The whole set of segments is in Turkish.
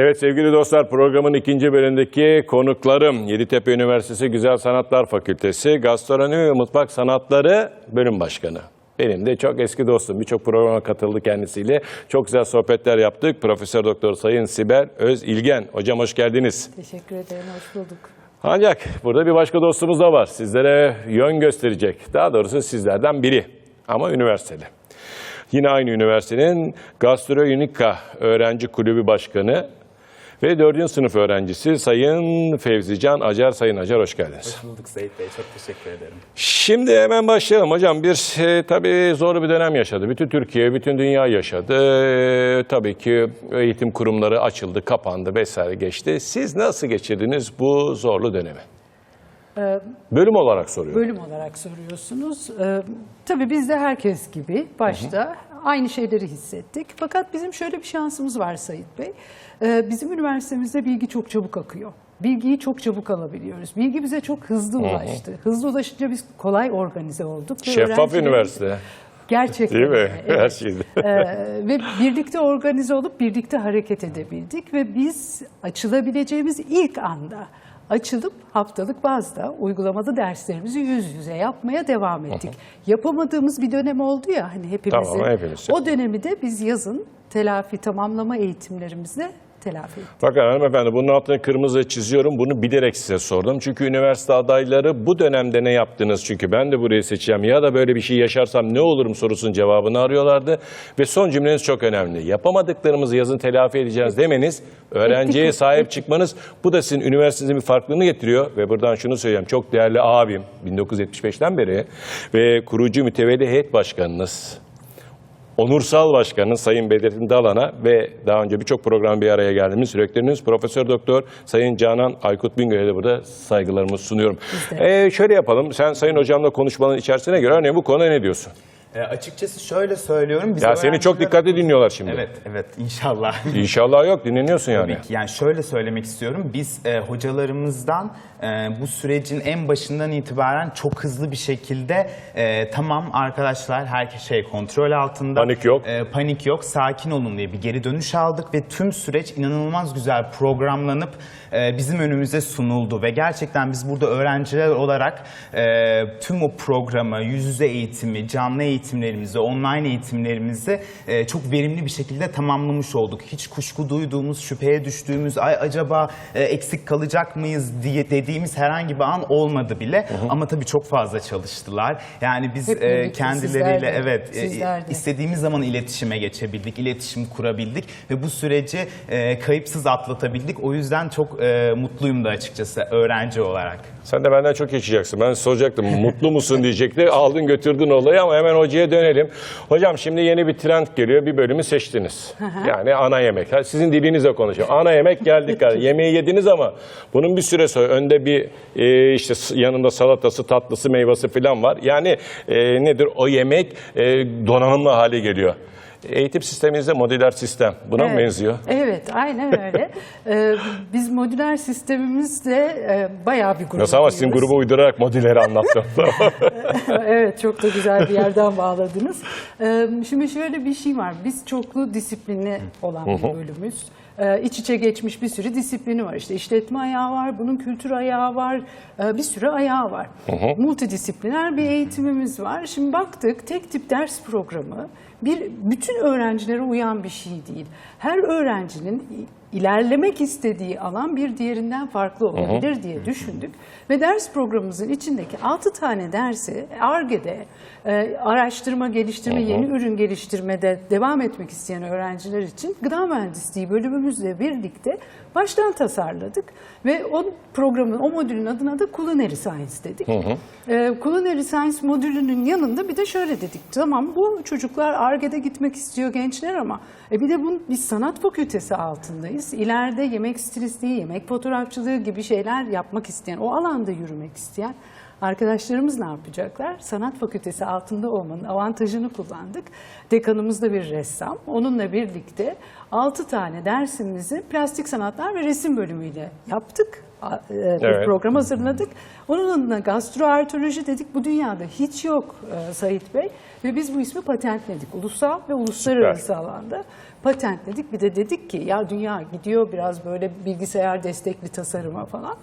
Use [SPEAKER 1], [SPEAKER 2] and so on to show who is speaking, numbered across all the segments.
[SPEAKER 1] Evet sevgili dostlar programın ikinci bölümündeki konuklarım Yeditepe Üniversitesi Güzel Sanatlar Fakültesi Gastronomi ve Mutfak Sanatları Bölüm Başkanı. Benim de çok eski dostum. Birçok programa katıldı kendisiyle. Çok güzel sohbetler yaptık. Profesör Doktor Sayın Sibel Öz İlgen. Hocam hoş geldiniz.
[SPEAKER 2] Teşekkür ederim, hoş bulduk.
[SPEAKER 1] Ancak burada bir başka dostumuz da var. Sizlere yön gösterecek. Daha doğrusu sizlerden biri. Ama üniversiteli. Yine aynı üniversitenin Gastrounika Öğrenci Kulübü Başkanı ve 4. sınıf öğrencisi Sayın Fevzican Acar. Sayın Acar hoş geldiniz.
[SPEAKER 3] Hoş bulduk Seyit Bey. Çok teşekkür ederim.
[SPEAKER 1] Şimdi hemen başlayalım hocam. Bir e, tabii zor bir dönem yaşadı. Bütün Türkiye, bütün dünya yaşadı. E, tabii ki eğitim kurumları açıldı, kapandı vesaire geçti. Siz nasıl geçirdiniz bu zorlu dönemi? Bölüm olarak soruyorum.
[SPEAKER 2] Bölüm olarak soruyorsunuz. Ee, tabii biz de herkes gibi başta aynı şeyleri hissettik. Fakat bizim şöyle bir şansımız var Sayit Bey. Ee, bizim üniversitemizde bilgi çok çabuk akıyor. Bilgiyi çok çabuk alabiliyoruz. Bilgi bize çok hızlı ulaştı. Hızlı ulaşınca biz kolay organize olduk.
[SPEAKER 1] Şeffaf üniversite.
[SPEAKER 2] Gerçekten.
[SPEAKER 1] Değil mi?
[SPEAKER 2] evet.
[SPEAKER 1] Her şeyde.
[SPEAKER 2] Ee, ve birlikte organize olup birlikte hareket edebildik ve biz açılabileceğimiz ilk anda açılıp haftalık bazda uygulamalı derslerimizi yüz yüze yapmaya devam ettik. Yapamadığımız bir dönem oldu ya hani hepimizin.
[SPEAKER 1] Tamam, hepimiz.
[SPEAKER 2] O dönemi de biz yazın telafi tamamlama eğitimlerimizle telafi ettik.
[SPEAKER 1] Bakın hanımefendi bunun altını kırmızı çiziyorum. Bunu bilerek size sordum. Çünkü üniversite adayları bu dönemde ne yaptınız? Çünkü ben de burayı seçeceğim ya da böyle bir şey yaşarsam ne olurum sorusunun cevabını arıyorlardı. Ve son cümleniz çok önemli. Yapamadıklarımızı yazın telafi edeceğiz demeniz, öğrenciye sahip çıkmanız bu da sizin üniversitenizde bir farklılığını getiriyor. Ve buradan şunu söyleyeceğim. Çok değerli abim 1975'ten beri ve kurucu mütevelli heyet başkanınız Onursal Başkanı Sayın Bedrettin Dalan'a ve daha önce birçok program bir araya geldiğimiz rektörünüz Profesör Doktor Sayın Canan Aykut Bingöl'e de burada saygılarımı sunuyorum. Ee, şöyle yapalım. Sen Sayın Hocamla konuşmanın içerisine göre örneğin bu konuya ne diyorsun?
[SPEAKER 3] E, açıkçası şöyle söylüyorum. Biz
[SPEAKER 1] Ya seni çok dikkatli dinliyorlar şimdi.
[SPEAKER 3] Evet, evet inşallah.
[SPEAKER 1] İnşallah yok dinleniyorsun yani.
[SPEAKER 3] Tabii ki. Yani şöyle söylemek istiyorum. Biz e, hocalarımızdan e, bu sürecin en başından itibaren çok hızlı bir şekilde e, tamam arkadaşlar her şey kontrol altında.
[SPEAKER 1] Panik yok.
[SPEAKER 3] E, panik yok. Sakin olun diye bir geri dönüş aldık ve tüm süreç inanılmaz güzel programlanıp e, bizim önümüze sunuldu ve gerçekten biz burada öğrenciler olarak e, tüm o programı, yüz yüze eğitimi, canlı eğitimlerimizi, online eğitimlerimizi e, çok verimli bir şekilde tamamlamış olduk. Hiç kuşku duyduğumuz, şüpheye düştüğümüz, ay acaba e, eksik kalacak mıyız diye dediğimiz herhangi bir an olmadı bile. Ama tabii çok fazla çalıştılar. Yani biz
[SPEAKER 2] Hep
[SPEAKER 3] e, kendileriyle evet e, istediğimiz zaman iletişime geçebildik, iletişim kurabildik ve bu süreci e, kayıpsız atlatabildik. O yüzden çok e, mutluyum da açıkçası öğrenci olarak.
[SPEAKER 1] Sen de benden çok yaşayacaksın. Ben soracaktım mutlu musun diyecekti. Aldın götürdün olayı ama hemen hocaya dönelim. Hocam şimdi yeni bir trend geliyor. Bir bölümü seçtiniz. Yani ana yemek. Sizin dilinizle konuşuyorum. Ana yemek geldik. Yemeği yediniz ama bunun bir süre sonra önde bir e, işte yanında salatası, tatlısı, meyvesi falan var. Yani e, nedir o yemek e, donanımlı hale geliyor. Eğitim sisteminizde modüler sistem. Buna mı
[SPEAKER 2] Evet.
[SPEAKER 1] benziyor?
[SPEAKER 2] Evet, aynen öyle. Ee, biz modüler sistemimizde e, bayağı bir grup.
[SPEAKER 1] Nasıl ama sizin grubu uydurarak modülleri anlattım.
[SPEAKER 2] evet, çok da güzel bir yerden bağladınız. Ee, şimdi şöyle bir şey var. Biz çoklu disiplinli olan bir bölümüz. Ee, iç içe geçmiş bir sürü disiplini var. İşte işletme ayağı var, bunun kültür ayağı var, ee, bir sürü ayağı var. Multidisipliner bir eğitimimiz var. Şimdi baktık tek tip ders programı bir bütün öğrencilere uyan bir şey değil. Her öğrencinin ilerlemek istediği alan bir diğerinden farklı olabilir diye düşündük. Ve ders programımızın içindeki 6 tane dersi ARGE'de e, araştırma, geliştirme, yeni ürün geliştirmede devam etmek isteyen öğrenciler için gıda mühendisliği bölümümüzle birlikte baştan tasarladık. Ve o programın, o modülün adına da Culinary Science dedik. E, Culinary Science modülünün yanında bir de şöyle dedik. Tamam bu çocuklar ARGE'de gitmek istiyor gençler ama e bir de bu, biz sanat fakültesi altındayız. İleride yemek stilistliği, yemek fotoğrafçılığı gibi şeyler yapmak isteyen, o alanda yürümek isteyen arkadaşlarımız ne yapacaklar? Sanat fakültesi altında olmanın avantajını kullandık. Dekanımız da bir ressam. Onunla birlikte 6 tane dersimizi plastik sanatlar ve resim bölümüyle yaptık. E, Bir
[SPEAKER 1] Evet.
[SPEAKER 2] program hazırladık. Onun adına gastroartoloji dedik. Bu dünyada hiç yok e, Sait Bey. Ve biz bu ismi patentledik. Ulusal ve uluslararası alanda patentledik. Bir de dedik ki ya dünya gidiyor biraz böyle bilgisayar destekli tasarıma falan.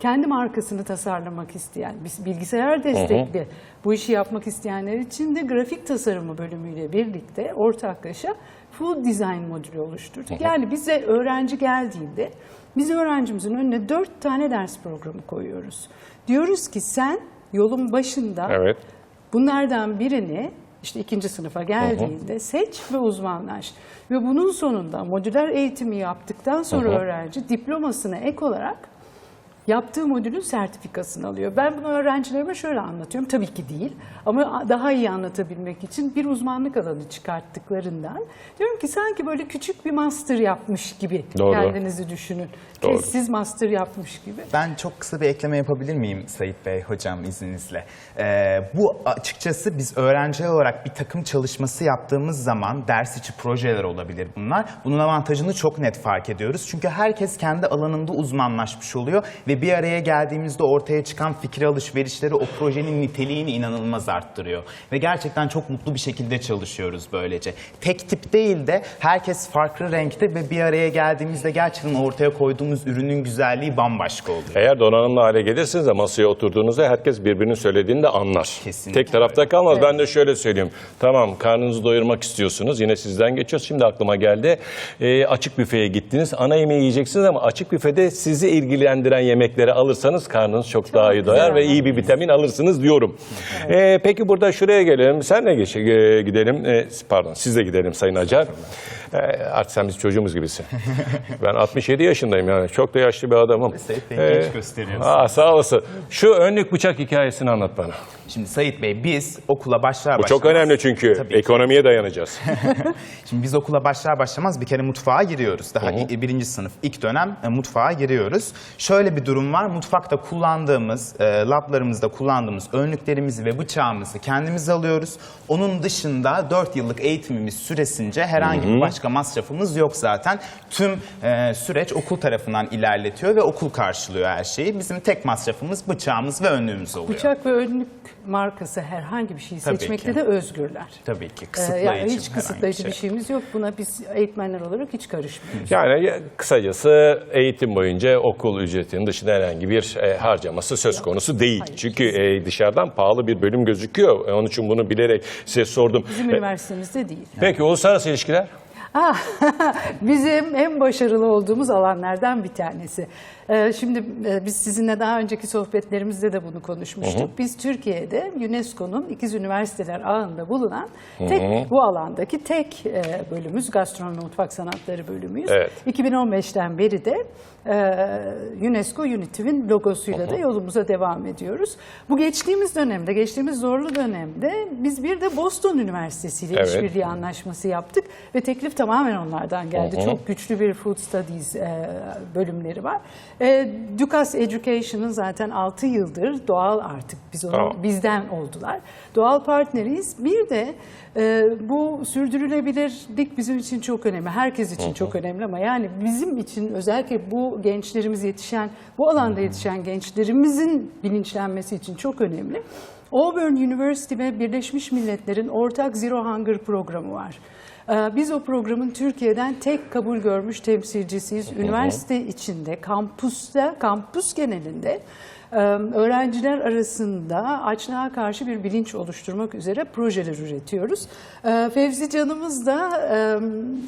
[SPEAKER 2] Kendi markasını tasarlamak isteyen, bilgisayar destekli bu işi yapmak isteyenler için de grafik tasarımı bölümüyle birlikte ortaklaşa Food Design modülü oluşturduk. Yani bize öğrenci geldiğinde biz öğrencimizin önüne dört tane ders programı koyuyoruz. Diyoruz ki sen yolun başında
[SPEAKER 1] Evet.
[SPEAKER 2] Bunlardan birini işte ikinci sınıfa geldiğinde seç ve uzmanlaş. Ve bunun sonunda modüler eğitimi yaptıktan sonra öğrenci diplomasına ek olarak yaptığı modülün sertifikasını alıyor. Ben bunu öğrencilerime şöyle anlatıyorum. Tabii ki değil ama daha iyi anlatabilmek için bir uzmanlık alanı çıkarttıklarından diyorum ki sanki böyle küçük bir master yapmış gibi
[SPEAKER 1] Doğru.
[SPEAKER 2] kendinizi düşünün.
[SPEAKER 1] Doğru.
[SPEAKER 2] Tezsiz master yapmış gibi.
[SPEAKER 3] Ben çok kısa bir ekleme yapabilir miyim Sayit Bey hocam izninizle? Ee, bu açıkçası biz öğrenciler olarak bir takım çalışması yaptığımız zaman ders içi projeler olabilir bunlar. Bunun avantajını çok net fark ediyoruz. Çünkü herkes kendi alanında uzmanlaşmış oluyor ve bir araya geldiğimizde ortaya çıkan fikir alışverişleri o projenin niteliğini inanılmaz arttırıyor. Ve gerçekten çok mutlu bir şekilde çalışıyoruz böylece. Tek tip değil de herkes farklı renkte ve bir araya geldiğimizde gerçekten ortaya koyduğumuz ürünün güzelliği bambaşka oluyor.
[SPEAKER 1] Eğer donanımlı hale gelirsiniz de masaya oturduğunuzda herkes birbirinin söylediğini de anlar.
[SPEAKER 3] Kesinlikle
[SPEAKER 1] Tek tarafta kalmaz. Ben de şöyle söyleyeyim. Tamam karnınızı doyurmak istiyorsunuz. Yine sizden geçiyoruz. Şimdi aklıma geldi. Ee, açık büfeye gittiniz. Ana yemeği yiyeceksiniz ama açık büfede sizi ilgilendiren yemekleri alırsanız karnınız çok, daha iyi doyar ve iyi bir vitamin alırsınız diyorum. Ee, peki burada şuraya gelelim. Senle geç, e, gidelim. Ee, pardon siz de gidelim Sayın Acar. Ee, artık sen biz çocuğumuz gibisin. ben 67 yaşındayım yani. Çok da yaşlı bir adamım. Ee,
[SPEAKER 3] genç gösteriyorsun.
[SPEAKER 1] Aa, sağ olasın. Şu önlük bıçak hikayesini anlat bana.
[SPEAKER 3] Şimdi Sayit Bey biz okula başlar
[SPEAKER 1] Bu
[SPEAKER 3] başlamaz...
[SPEAKER 1] çok önemli çünkü
[SPEAKER 3] Tabii ki.
[SPEAKER 1] ekonomiye dayanacağız.
[SPEAKER 3] Şimdi biz okula başlar başlamaz bir kere mutfağa giriyoruz. Daha i- birinci sınıf ilk dönem e, mutfağa giriyoruz. Şöyle bir durum var. Mutfakta kullandığımız, e, lablarımızda kullandığımız önlüklerimizi ve bıçağımızı kendimiz alıyoruz. Onun dışında 4 yıllık eğitimimiz süresince herhangi bir başka masrafımız yok zaten. Tüm e, süreç okul tarafından ilerletiyor ve okul karşılıyor her şeyi. Bizim tek masrafımız bıçağımız ve önlüğümüz oluyor.
[SPEAKER 2] Bıçak ve önlük markası herhangi bir şeyi
[SPEAKER 3] Tabii
[SPEAKER 2] seçmekte
[SPEAKER 3] ki.
[SPEAKER 2] de özgürler.
[SPEAKER 3] Tabii ki
[SPEAKER 2] Ee,
[SPEAKER 3] kısıtlayıcı.
[SPEAKER 2] yani hiç kısıtlayıcı bir
[SPEAKER 3] şey.
[SPEAKER 2] şeyimiz yok. Buna biz eğitmenler olarak hiç karışmıyoruz.
[SPEAKER 1] Yani kısacası eğitim boyunca okul ücretinin dışında herhangi bir e, harcaması söz konusu değil. Çünkü e, dışarıdan pahalı bir bölüm gözüküyor. E, Onun için bunu bilerek size sordum.
[SPEAKER 2] Bizim
[SPEAKER 1] E,
[SPEAKER 2] üniversitemizde değil.
[SPEAKER 1] Peki uluslararası ilişkiler?
[SPEAKER 2] Ah, Bizim en başarılı olduğumuz alanlardan bir tanesi. Ee, Şimdi e, biz sizinle daha önceki sohbetlerimizde de bunu konuşmuştuk. Biz Türkiye'de UNESCO'nun ikiz üniversiteler ağında bulunan tek bu alandaki tek e, bölümümüz gastronomi mutfak sanatları bölümüyüz.
[SPEAKER 1] Evet.
[SPEAKER 2] 2015'ten beri de e, UNESCO UNITIV'in logosuyla da yolumuza devam ediyoruz. Bu geçtiğimiz dönemde, geçtiğimiz zorlu dönemde biz bir de Boston Üniversitesi ile
[SPEAKER 1] Evet.
[SPEAKER 2] işbirliği anlaşması yaptık ve teklif tamamen onlardan geldi. Çok güçlü bir Food Studies e, bölümleri var. E, Dukas Education'ın zaten 6 yıldır doğal artık biz onu
[SPEAKER 1] Tamam.
[SPEAKER 2] bizden oldular. Doğal partneriyiz. Bir de e, bu sürdürülebilirlik bizim için çok önemli. Herkes için çok önemli ama yani bizim için özellikle bu gençlerimiz yetişen, bu alanda yetişen gençlerimizin bilinçlenmesi için çok önemli. Auburn University ve Birleşmiş Milletler'in ortak Zero Hunger programı var. Ee, Biz o programın Türkiye'den tek kabul görmüş temsilcisiyiz. Üniversite içinde, kampüste, kampüs genelinde e, öğrenciler arasında açlığa karşı bir bilinç oluşturmak üzere projeler üretiyoruz. Ee, Fevzi Canımız da e,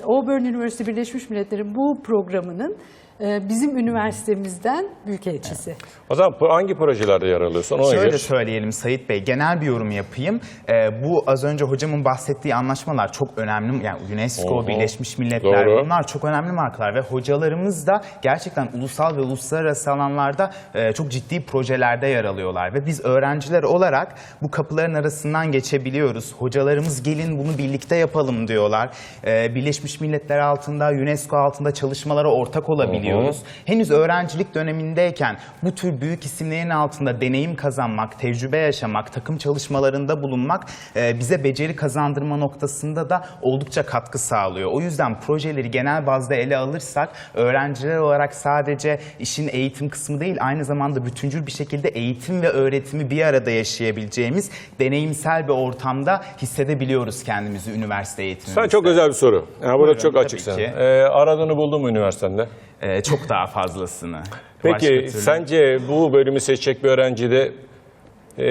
[SPEAKER 2] Auburn Üniversitesi Birleşmiş Milletler'in bu programının bizim üniversitemizden büyükelçisi.
[SPEAKER 1] O zaman bu- hangi projelerde yer alıyorsun? Ona
[SPEAKER 3] Şöyle
[SPEAKER 1] göre-
[SPEAKER 3] söyleyelim Sayit Bey, genel bir yorum yapayım. Ee, bu az önce hocamın bahsettiği anlaşmalar çok önemli. Yani UNESCO,
[SPEAKER 1] Oho.
[SPEAKER 3] Birleşmiş Milletler
[SPEAKER 1] Doğru.
[SPEAKER 3] bunlar çok önemli markalar ve hocalarımız da gerçekten ulusal ve uluslararası alanlarda e, çok ciddi projelerde yer alıyorlar ve biz öğrenciler olarak bu kapıların arasından geçebiliyoruz. Hocalarımız gelin bunu birlikte yapalım diyorlar. Ee, Birleşmiş Milletler altında, UNESCO altında çalışmalara ortak olabiliyoruz. Henüz öğrencilik dönemindeyken bu tür büyük isimlerin altında deneyim kazanmak, tecrübe yaşamak, takım çalışmalarında bulunmak e, bize beceri kazandırma noktasında da oldukça katkı sağlıyor. O yüzden projeleri genel bazda ele alırsak öğrenciler olarak sadece işin eğitim kısmı değil aynı zamanda bütüncül bir şekilde eğitim ve öğretimi bir arada yaşayabileceğimiz deneyimsel bir ortamda hissedebiliyoruz kendimizi üniversite eğitimimizde.
[SPEAKER 1] Sen çok özel bir soru. Yani burada
[SPEAKER 3] Buyurun,
[SPEAKER 1] çok
[SPEAKER 3] tabii
[SPEAKER 1] açıksın.
[SPEAKER 3] ki.
[SPEAKER 1] Ee, aradığını buldun mu üniversitende?
[SPEAKER 3] Ee, çok daha fazlasını.
[SPEAKER 1] Peki sence bu bölümü seçecek bir öğrencide e,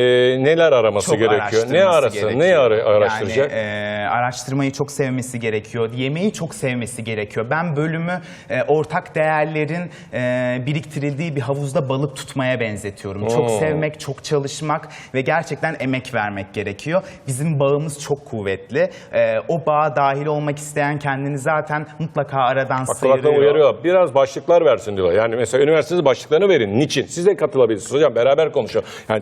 [SPEAKER 1] neler araması
[SPEAKER 3] çok
[SPEAKER 1] gerekiyor? Ne arasın?
[SPEAKER 3] gerekiyor.
[SPEAKER 1] Ne ara- araştıracak?
[SPEAKER 3] Yani e, araştırmayı çok sevmesi gerekiyor. Yemeği çok sevmesi gerekiyor. Ben bölümü e, ortak değerlerin e, biriktirildiği bir havuzda balık tutmaya benzetiyorum. Çok sevmek, çok çalışmak ve gerçekten emek vermek gerekiyor. Bizim bağımız çok kuvvetli. E, o bağa dahil olmak isteyen kendini zaten mutlaka aradan
[SPEAKER 1] Bak
[SPEAKER 3] sıyırıyor.
[SPEAKER 1] uyarıyor. Biraz başlıklar versin diyorlar. Yani mesela üniversiteniz başlıklarını verin. Niçin? Siz de katılabilirsiniz hocam. Beraber konuşalım. Yani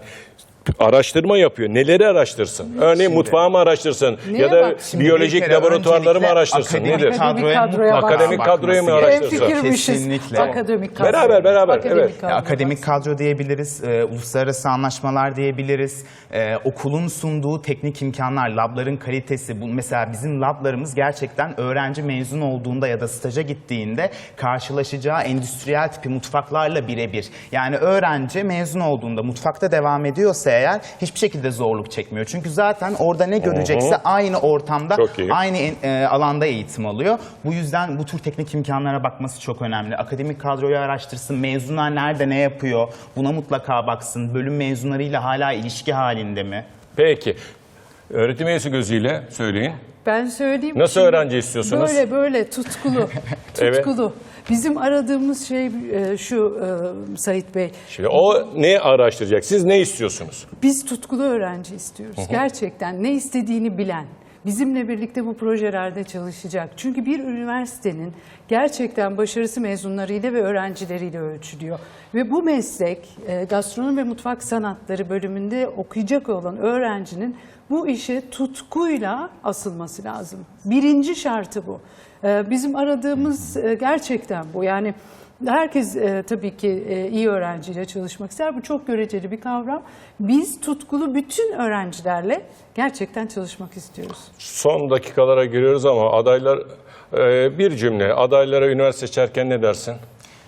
[SPEAKER 1] araştırma yapıyor. Neleri araştırsın? Örneğin mutfağı mı araştırsın?
[SPEAKER 2] Neye
[SPEAKER 1] ya da
[SPEAKER 2] bak?
[SPEAKER 3] Şimdi bir
[SPEAKER 1] biyolojik
[SPEAKER 3] kere
[SPEAKER 1] laboratuvarları mı
[SPEAKER 3] öncelikle
[SPEAKER 1] araştırsın?
[SPEAKER 3] akademik
[SPEAKER 1] Nedir?
[SPEAKER 3] kadroya
[SPEAKER 2] Akademik kadroya
[SPEAKER 3] mutlaka
[SPEAKER 1] Akademik kadroyu mu
[SPEAKER 3] bakması
[SPEAKER 1] araştırsın?
[SPEAKER 3] gerekiyor.
[SPEAKER 2] Hemfikirmişiz.
[SPEAKER 3] Kesinlikle.
[SPEAKER 2] Akademik kadro.
[SPEAKER 1] Beraber, beraber,
[SPEAKER 2] Akademik
[SPEAKER 1] evet.
[SPEAKER 2] kadro.
[SPEAKER 3] Ya, akademik kadro diyebiliriz, e, uluslararası anlaşmalar diyebiliriz, e, okulun sunduğu teknik imkanlar, labların kalitesi. Bu, mesela bizim lablarımız gerçekten öğrenci mezun olduğunda ya da staja gittiğinde karşılaşacağı endüstriyel tipi mutfaklarla birebir. Yani öğrenci mezun olduğunda mutfakta devam ediyorsa eğer hiçbir şekilde zorluk çekmiyor. Çünkü zaten orada ne görecekse aynı ortamda, aynı e, alanda eğitim alıyor. Bu yüzden bu tür teknik imkanlara bakması çok önemli. Akademik kadroyu araştırsın, mezunlar nerede ne yapıyor buna mutlaka baksın. Bölüm mezunlarıyla hala ilişki halinde mi?
[SPEAKER 1] Peki. Öğretim üyesi gözüyle söyleyin.
[SPEAKER 2] Ben söyleyeyim.
[SPEAKER 1] Nasıl
[SPEAKER 2] Şimdi
[SPEAKER 1] öğrenci istiyorsunuz?
[SPEAKER 2] Böyle böyle tutkulu.
[SPEAKER 1] Evet.
[SPEAKER 2] Bizim aradığımız şey e, şu e, Sait Bey.
[SPEAKER 1] Şimdi o ne araştıracak? Siz ne istiyorsunuz?
[SPEAKER 2] Biz tutkulu öğrenci istiyoruz. Gerçekten ne istediğini bilen, bizimle birlikte bu projelerde çalışacak. Çünkü bir üniversitenin gerçekten başarısı mezunlarıyla ve öğrencileriyle ölçülüyor. Ve bu meslek e, gastronomi ve mutfak sanatları bölümünde okuyacak olan öğrencinin bu işe tutkuyla asılması lazım. Birinci şartı bu. E, Bizim aradığımız e, gerçekten bu. Yani Herkes e, tabii ki e, iyi öğrenciyle çalışmak ister. Bu çok göreceli bir kavram. Biz tutkulu bütün öğrencilerle gerçekten çalışmak istiyoruz.
[SPEAKER 1] Son dakikalara giriyoruz ama adaylar e, bir cümle. Adaylara üniversite seçerken ne dersin?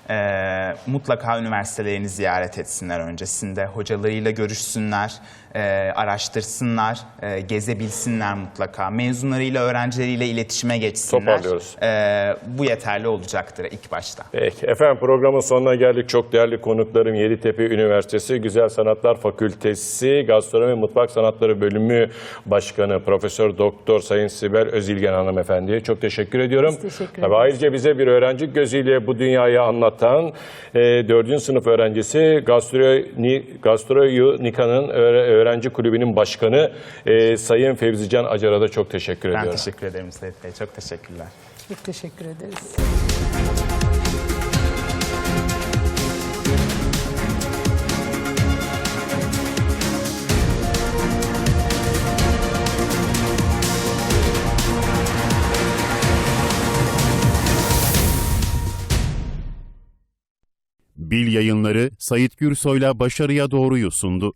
[SPEAKER 3] Ee, mutlaka üniversitelerini ziyaret etsinler öncesinde. Hocalarıyla görüşsünler, e, araştırsınlar, e, gezebilsinler mutlaka. Mezunlarıyla, öğrencileriyle iletişime geçsinler.
[SPEAKER 1] Toparlıyoruz.
[SPEAKER 3] Ee, bu yeterli olacaktır ilk başta.
[SPEAKER 1] Peki. Efendim programın sonuna geldik. Çok değerli konuklarım Yeditepe Üniversitesi Güzel Sanatlar Fakültesi Gastronomi Mutfak Sanatları Bölümü Başkanı Profesör Doktor Sayın Sibel Özilgen hanımefendiye çok teşekkür ediyorum.
[SPEAKER 2] Biz teşekkür
[SPEAKER 1] Tabii
[SPEAKER 2] ederiz.
[SPEAKER 1] ayrıca bize bir öğrenci gözüyle bu dünyayı anlatan e, 4. sınıf öğrencisi Gastronomi Gastronika'nın öğre- öğrenci kulübünün başkanı e, Sayın Fevzican Acar'a da çok teşekkür
[SPEAKER 3] Ben
[SPEAKER 1] ediyorum.
[SPEAKER 3] teşekkür ederim Seyit Bey. Çok teşekkürler.
[SPEAKER 2] Çok teşekkür ederiz.
[SPEAKER 4] Bil yayınları Sayit Gürsoy'la başarıya doğruyu sundu.